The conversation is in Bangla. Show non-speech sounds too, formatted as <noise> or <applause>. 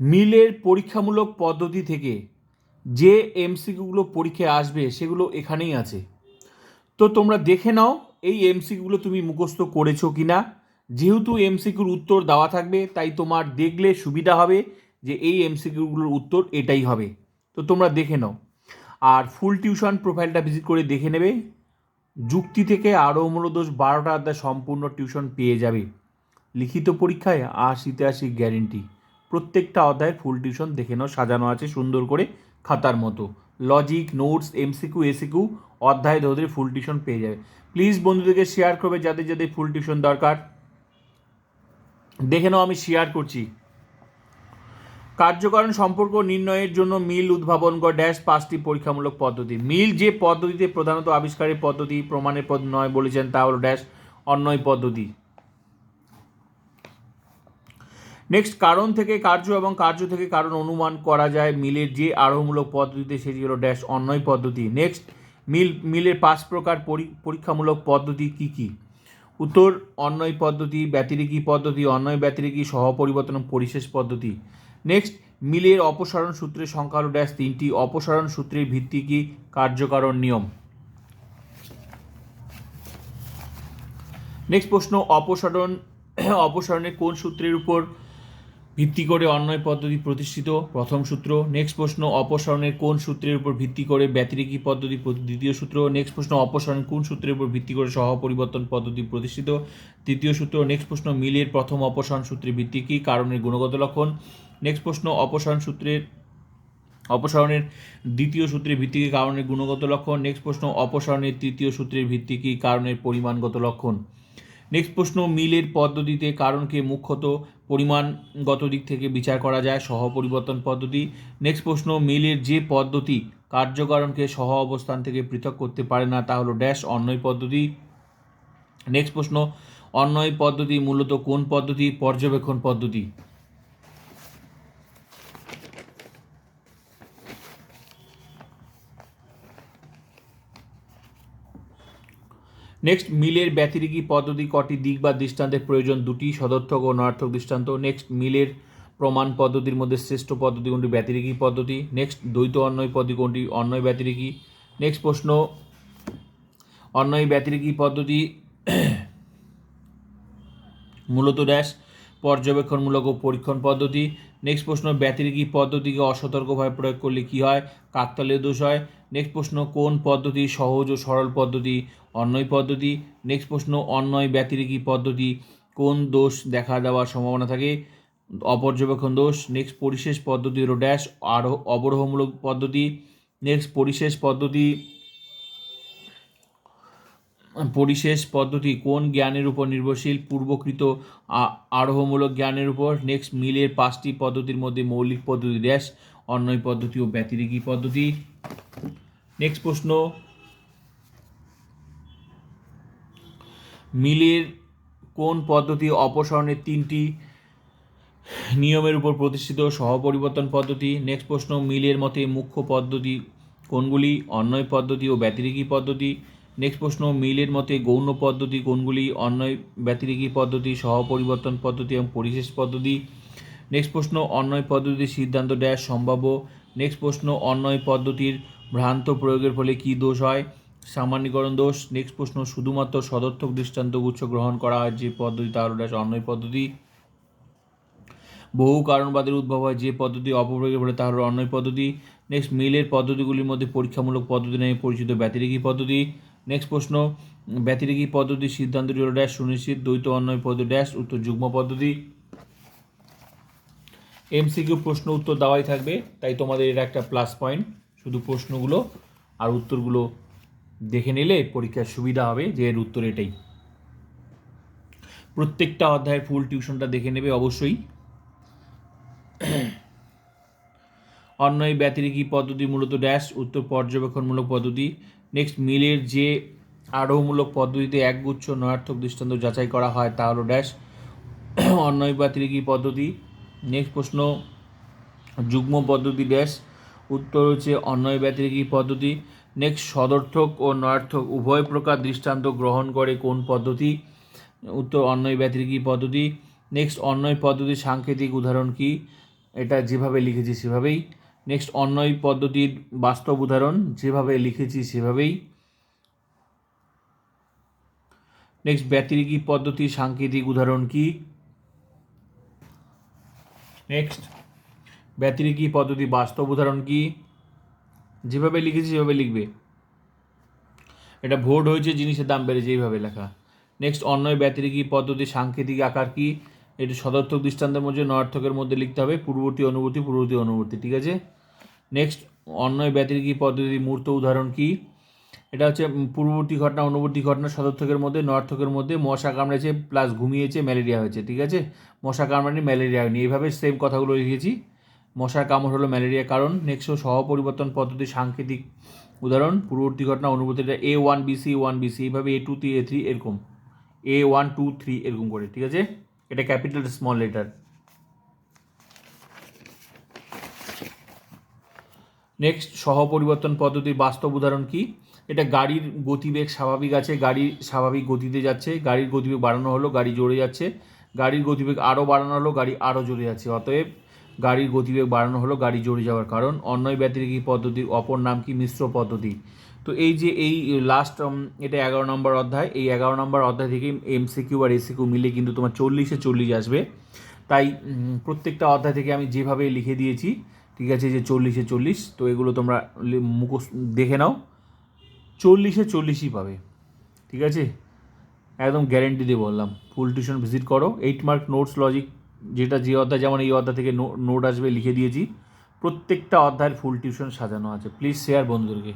মিলের পরীক্ষামূলক পদ্ধতি থেকে যে এমসিকিউগুলো পরীক্ষায় আসবে সেগুলো এখানেই আছে। তো তোমরা দেখে নাও, এই এমসিকিউগুলো তুমি মুখস্থ করেছ কি না যেহেতু এমসিকিউর উত্তর দেওয়া থাকবে, তাই তোমার দেখলে সুবিধা হবে যে এই এমসিকিউগুলোর উত্তর এটাই হবে। তো তোমরা দেখে নাও। আর ফুল টিউশন প্রোফাইলটা ভিজিট করে দেখে নেবে। যুক্তি থেকে আরও মূলদোষ বারোটা অধ্যায় সম্পূর্ণ টিউশন পেয়ে যাবে। লিখিত পরীক্ষায় আশিতে আশি গ্যারেন্টি। প্রত্যেকটা অধ্যায়ের ফুল টিউশন দেখে নাও, সাজানো আছে সুন্দর করে খাতার মতো। লজিক নোটস এমসিকিউ এসিকিউ অধ্যায় ধরে ফুল টিউশন পেয়ে যাবে। প্লিজ বন্ধুদেরকে শেয়ার করবে যাদের যাদের ফুল টিউশন দরকার। দেখে নাও আমি শেয়ার করছি। কার্যকরণ সম্পর্ক নির্ণয়ের জন্য মিল উদ্ভাবন কর ড্যাশ পাঁচটি পরীক্ষামূলক পদ্ধতি। মিল যে পদ্ধতিতে প্রধানত আবিষ্কারের পদ্ধতি, প্রমাণের পদ নয় বলেছেন তা হলো ড্যাশ অন্যয় পদ্ধতি। নেক্সট কারণ থেকে কার্য এবং কার্য থেকে কারণ অনুমান করা যায়। মিলের যে আরোহমূলক পদ্ধতিতে সেটি হলো ড্যাশ অন্যয় পদ্ধতি। নেক্সট মিল, মিলের পাঁচ প্রকার পরী- পরীক্ষামূলক পদ্ধতি কি কি? উত্তর অন্যয় পদ্ধতি, ব্যতিরেকী পদ্ধতি অন্যয় ব্যতিরেকী, সহপরিবর্তন, পরিশেষ পদ্ধতি। নেক্সট মিলের অপসারণ সূত্রের সংখ্যা হলো ড্যাশ তিনটি। অপসারণ সূত্রের ভিত্তি কি? কার্যকারণ নিয়ম। নেক্সট প্রশ্ন, অপসারণ, অপসারণের কোন সূত্রের উপর ভিত্তি করে অন্যয় পদ্ধতি প্রতিষ্ঠিত, প্রথম সূত্র নেক্সট প্রশ্ন, অপসারণের কোন সূত্রের উপর ভিত্তি করে ব্যতিরেকী পদ্ধতি দ্বিতীয় সূত্র নেক্সট প্রশ্ন, অপসারণের কোন সূত্রের উপর ভিত্তি করে সহপরিবর্তন পদ্ধতি প্রতিষ্ঠিত, তৃতীয় সূত্র নেক্সট প্রশ্ন, মিলের প্রথম অপসারণ সূত্রের ভিত্তি কী, কারণের গুণগত লক্ষণ নেক্সট প্রশ্ন, অপসারণ সূত্রের, অপসারণের দ্বিতীয় সূত্রের ভিত্তি কী, কারণের গুণগত লক্ষণ নেক্সট প্রশ্ন, অপসারণের তৃতীয় সূত্রের ভিত্তি কী, কারণের পরিমাণগত লক্ষণ। নেক্সট প্রশ্ন, মিলের পদ্ধতিতে কারণকে মুখ্যত পরিমাণগত দিক থেকে বিচার করা যায় সহ পরিবর্তন পদ্ধতি। নেক্সট প্রশ্ন, মিলের যে পদ্ধতি কার্যকারণকে সহ অবস্থান থেকে পৃথক করতে পারে না, তা হলো ড্যাশ অন্যয় পদ্ধতি। নেক্সট প্রশ্ন অন্যয় পদ্ধতি মূলত কোন পদ্ধতি পর্যবেক্ষণ পদ্ধতি? নেক্সট মিলের ব্যতিরিকী পদ্ধতি কটি দিক বা দৃষ্টান্তের প্রয়োজন? দুটি, সদর্থক ও নয়ার্থক দৃষ্টান্ত। নেক্সট মিলের প্রমাণ পদ্ধতির মধ্যে শ্রেষ্ঠ পদ্ধতি কোনটি? ব্যতিরিকী পদ্ধতি। নেক্সট দ্বৈত অন্যয় পদ্ধতি কোনটি? অন্যয় ব্যতিরিকী। নেক্সট প্রশ্ন অন্যয় ব্যতিরিকী পদ্ধতি <clears throat> মূলত ড্যাশ পর্যবেক্ষণমূলক ও পরীক্ষণ পদ্ধতি। নেক্সট প্রশ্ন, ব্যতিরিকী পদ্ধতিকে অসতর্কভাবে প্রয়োগ করলে কি হয়? কাকতালীয় দোষ হয়। নেক্সট প্রশ্ন, কোন পদ্ধতি সহজ ও সরল পদ্ধতি? অন্যয় পদ্ধতি। নেক্সট প্রশ্ন অন্যয় ব্যতিরিকী পদ্ধতি। কোন দোষ দেখা দেওয়ার সম্ভাবনা থাকে? অপর্যবেক্ষণ দোষ। নেক্সট পরিশেষ পদ্ধতি হলো ড্যাশ আরোহ অবরোহমূলক পদ্ধতি। নেক্সট পরিশেষ পদ্ধতি পরিশেষ পদ্ধতি কোন জ্ঞানের উপর নির্ভরশীল? পূর্বকৃত আরোহমূলক জ্ঞানের উপর। নেক্সট মিলের পাঁচটি পদ্ধতির মধ্যে মৌলিক পদ্ধতি, ড্যাশ, অন্যয় পদ্ধতি ও ব্যতিরিকী পদ্ধতি। নেক্সট প্রশ্ন, মিলের কোন পদ্ধতি অপসারণের তিনটি নিয়মের উপর প্রতিষ্ঠিত সহপরিবর্তন পদ্ধতি? নেক্সট প্রশ্ন, মিলের মতে মুখ্য পদ্ধতি কোনগুলি? অন্যয় পদ্ধতি ও ব্যতিরিকী পদ্ধতি। নেক্সট প্রশ্ন, মিলের মতে গৌণ পদ্ধতি কোনগুলি অন্যয় ব্যতিরেকী পদ্ধতি, সহপরিবর্তন পদ্ধতি এবং পরিশেষ পদ্ধতি? নেক্সট প্রশ্ন অন্যয় পদ্ধতির সিদ্ধান্ত ড্যাশ সম্ভাব্য? নেক্সট প্রশ্ন অন্যয় পদ্ধতির ভ্রান্ত প্রয়োগের ফলে কী দোষ হয়? সামান্যীকরণ দোষ। নেক্সট প্রশ্ন, শুধুমাত্র সদর্থক দৃষ্টান্ত গুচ্ছ গ্রহণ করা হয় যে পদ্ধতি, তার ড্যাশ অন্যয় পদ্ধতি? বহু কারণবাদের উদ্ভব হয় যে পদ্ধতি অপপ্রয়োগের ফলে তা হলো অন্যয় পদ্ধতি। নেক্সট, মিলের পদ্ধতিগুলির মধ্যে পরীক্ষামূলক পদ্ধতি নামে পরিচিত ব্যতিরেকী পদ্ধতি। নেক্সট প্রশ্ন, ব্যতিরেকী পদ্ধতির সিদ্ধান্তটি হলো ড্যাশ সুনিশ্চিত, দ্বৈত অন্যয় পদ্ধতি ড্যাশ উত্তর যুগ্ম পদ্ধতি। এমসিকিউ প্রশ্ন উত্তর দেওয়াই থাকবে, তাই তোমাদের এটা একটা প্লাস পয়েন্ট শুধু প্রশ্নগুলো আর উত্তরগুলো দেখে নিলে পরীক্ষার সুবিধা হবে যে এর উত্তর এটাই। প্রত্যেকটা অধ্যায়ের ফুল টিউশনটা দেখে নেবে অবশ্যই। অন্যয় ব্যতিরেকী পদ্ধতি মূলত ড্যাশ উত্তর পর্যবেক্ষণমূলক পদ্ধতি নেক্সট মিলের যে আরোহমূলক পদ্ধতিতে একগুচ্ছ নয়ার্থক দৃষ্টান্ত যাচাই করা হয় তা হলো ড্যাশ অন্যয় ব্যতিরেকী পদ্ধতি। নেক্সট প্রশ্ন, যুগ্ম পদ্ধতি ড্যাশ উত্তর হচ্ছে অন্যয় ব্যতিরেকী পদ্ধতি। নেক্সট সদর্থক ও নয়ার্থক, উভয় প্রকার দৃষ্টান্ত গ্রহণ করে কোন পদ্ধতি? উত্তর অন্যয় ব্যতিরেকী পদ্ধতি। নেক্সট অন্যয় পদ্ধতির সাংকেতিক উদাহরণ কি? এটা যেভাবে লিখেছি সেভাবেই। নেক্সট অন্যয় পদ্ধতির বাস্তব উদাহরণ, যেভাবে লিখেছি সেভাবেই। নেক্সট ব্যতিরিকী পদ্ধতির সাংকেতিক উদাহরণ কি? নেক্সট ব্যতিরিকী পদ্ধতি বাস্তব উদাহরণ কি? যেভাবে লিখেছি সেভাবে লিখবে। এটা ভোট হয়েছে, জিনিসের দাম বেড়েছে, এইভাবে লেখা। নেক্সট অন্যয় ব্যতিরিকী পদ্ধতি সাংকেতিক আকার কি? এটি সদর্থক দৃষ্টান্তের মধ্যে নয়ার্থকের মধ্যে লিখতে হবে, পূর্ববর্তী অনুভূতি পূর্ববর্তী অনুভূতি, ঠিক আছে? নেক্সট অন্যয় ব্যতিরিকী পদ্ধতি মূর্ত উদাহরণ কি? এটা হচ্ছে পূর্ববর্তী ঘটনা, অনুবর্তী ঘটনা সদর্থকের মধ্যে নর্থকের মধ্যে মশা কামড়েছে প্লাস ঘুমিয়েছে, ম্যালেরিয়া হয়েছে, ঠিক আছে? মশা কামড়ানি, ম্যালেরিয়া হয়নি। এইভাবে সেম কথাগুলো লিখেছি। মশার কামড় হলো ম্যালেরিয়া কারণ। নেক্সট সহপরিবর্তন পদ্ধতি সাংকেতিক উদাহরণ, পূর্ববর্তী ঘটনা, অনুভূতিটা A one B C one B C এইভাবে A two three A three এরকম। এ ওয়ান টু থ্রি এরকম করে, ঠিক আছে? এটা ক্যাপিটাল স্মল লেটার নেক্সট সহপরিবর্তন পদ্ধতির বাস্তব উদাহরণ কি? এটা গাড়ির গতিবেগ স্বাভাবিক আছে গাড়ি স্বাভাবিক গতিতে যাচ্ছে, গাড়ির গতিবেগ বাড়ানো হলো, গাড়ি জোরে যাচ্ছে, গাড়ির গতিবেগ আরও বাড়ানো হলো, গাড়ি আরও জোরে যাচ্ছে, অতএব গাড়ির গতিবেগ বাড়ানো হলো, গাড়ি জোরে যাওয়ার কারণ। অন্যয় ব্যতিরিকী পদ্ধতির অপর নাম কি? মিশ্র পদ্ধতি। তো এই যে এই লাস্ট এটা এগারো নম্বর অধ্যায়, এই এগারো নম্বর অধ্যায় থেকে এমসিকিউ আর এসিকিউ মিলে কিন্তু তোমার চল্লিশে চল্লিশ আসবে। তাই প্রত্যেকটা অধ্যায় থেকে আমি যেভাবে লিখে দিয়েছি, ঠিক আছে, যে চল্লিশে চল্লিশ, তো এগুলো তোমরা মুখস্থ দেখে নাও। চল্লিশে চল্লিশই পাবে, ঠিক আছে? একদম গ্যারেন্টি দিয়ে বললাম ফুল টিউশন ভিজিট করো। এইট মার্ক নোটস লজিক যেটা যে অধ্যায়, যেমন এই অধ্যায় থেকে নোট আসবে, লিখে দিয়েছি। প্রত্যেকটা অধ্যায়ের ফুল টিউশন সাজানো আছে। প্লিজ শেয়ার বন্ধুদেরকে।